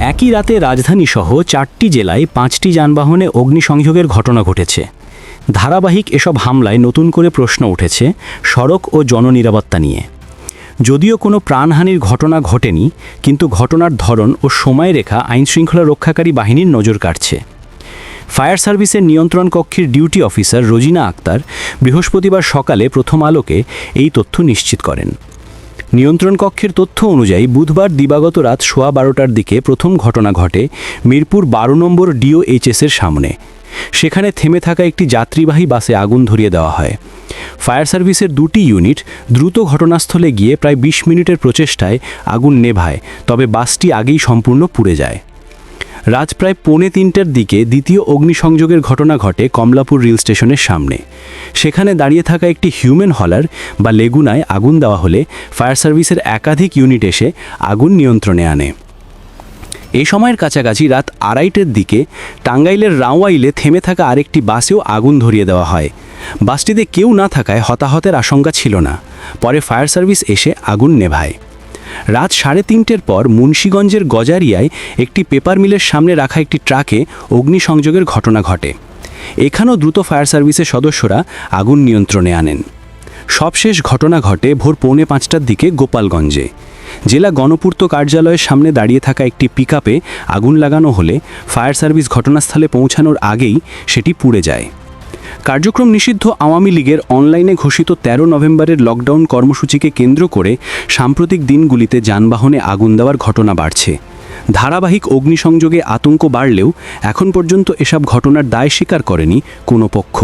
একই রাতে রাজধানীসহ চারটি জেলায় পাঁচটি যানবাহনে অগ্নিসংযোগের ঘটনা ঘটেছে। ধারাবাহিক এসব হামলায় নতুন করে প্রশ্ন উঠেছে সড়ক ও জননিরাপত্তা নিয়ে। যদিও কোনো প্রাণহানির ঘটনা ঘটেনি, কিন্তু ঘটনার ধরন ও সময়রেখা আইনশৃঙ্খলা রক্ষাকারী বাহিনীর নজর কাটছে ফায়ার সার্ভিসের নিয়ন্ত্রণ কক্ষের ডিউটি অফিসার রোজিনা আক্তার বৃহস্পতিবার সকালে প্রথম আলোকে এই তথ্য নিশ্চিত করেন। নিয়ন্ত্রণ কক্ষের তথ্য অনুযায়ী বুধবার দিবাগত রাত সোয়া বারোটার দিকে প্রথম ঘটনা ঘটে মিরপুর বারো নম্বর ডিওএইচএসের সামনে। সেখানে থেমে থাকা একটি যাত্রীবাহী বাসে আগুন ধরিয়ে দেওয়া হয়। ফায়ার সার্ভিসের দুটি ইউনিট দ্রুত ঘটনাস্থলে গিয়ে প্রায় ২০ মিনিটের প্রচেষ্টায় আগুন নেভায়, তবে বাসটি আগেই সম্পূর্ণ পুড়ে যায়। রাত প্রায় পৌনে তিনটার দিকে দ্বিতীয় অগ্নিসংযোগের ঘটনা ঘটে কমলাপুর রেল স্টেশনের সামনে। সেখানে দাঁড়িয়ে থাকা একটি হিউম্যান হলার বা লেগুনায় আগুন দেওয়া হলে ফায়ার সার্ভিসের একাধিক ইউনিট এসে আগুন নিয়ন্ত্রণে আনে। এই সময়ের কাছাকাছি রাত আড়াইটের দিকে টাঙ্গাইলের রাওয়াইলে থেমে থাকা আরেকটি বাসেও আগুন ধরিয়ে দেওয়া হয়। বাসটিতে কেউ না থাকায় হতাহতের আশঙ্কা ছিল না। পরে ফায়ার সার্ভিস এসে আগুন নেভায়। রাত সাড়ে তিনটের পর মুন্সীগঞ্জের গজারিয়ায় একটি পেপার মিলের সামনে রাখা একটি ট্রাকে অগ্নিসংযোগের ঘটনা ঘটে। এখানেও দ্রুত ফায়ার সার্ভিসের সদস্যরা আগুন নিয়ন্ত্রণে আনেন। সবশেষ ঘটনা ঘটে ভোর পৌনে পাঁচটার দিকে গোপালগঞ্জে। জেলা গণপূর্ত কার্যালয়ের সামনে দাঁড়িয়ে থাকা একটি পিকআপে আগুন লাগানো হলে ফায়ার সার্ভিস ঘটনাস্থলে পৌঁছানোর আগেই সেটি পুড়ে যায়। কার্যক্রম নিষিদ্ধ আওয়ামী লীগের অনলাইনে ঘোষিত ১৩ নভেম্বরের লকডাউন কর্মসূচিকে কেন্দ্র করে সাম্প্রতিক দিনগুলিতে যানবাহনে আগুন দেওয়ার ঘটনা বাড়ছে। ধারাবাহিক অগ্নিসংযোগে আতঙ্ক বাড়লেও এখন পর্যন্ত এসব ঘটনার দায় স্বীকার করেনি কোনো পক্ষ।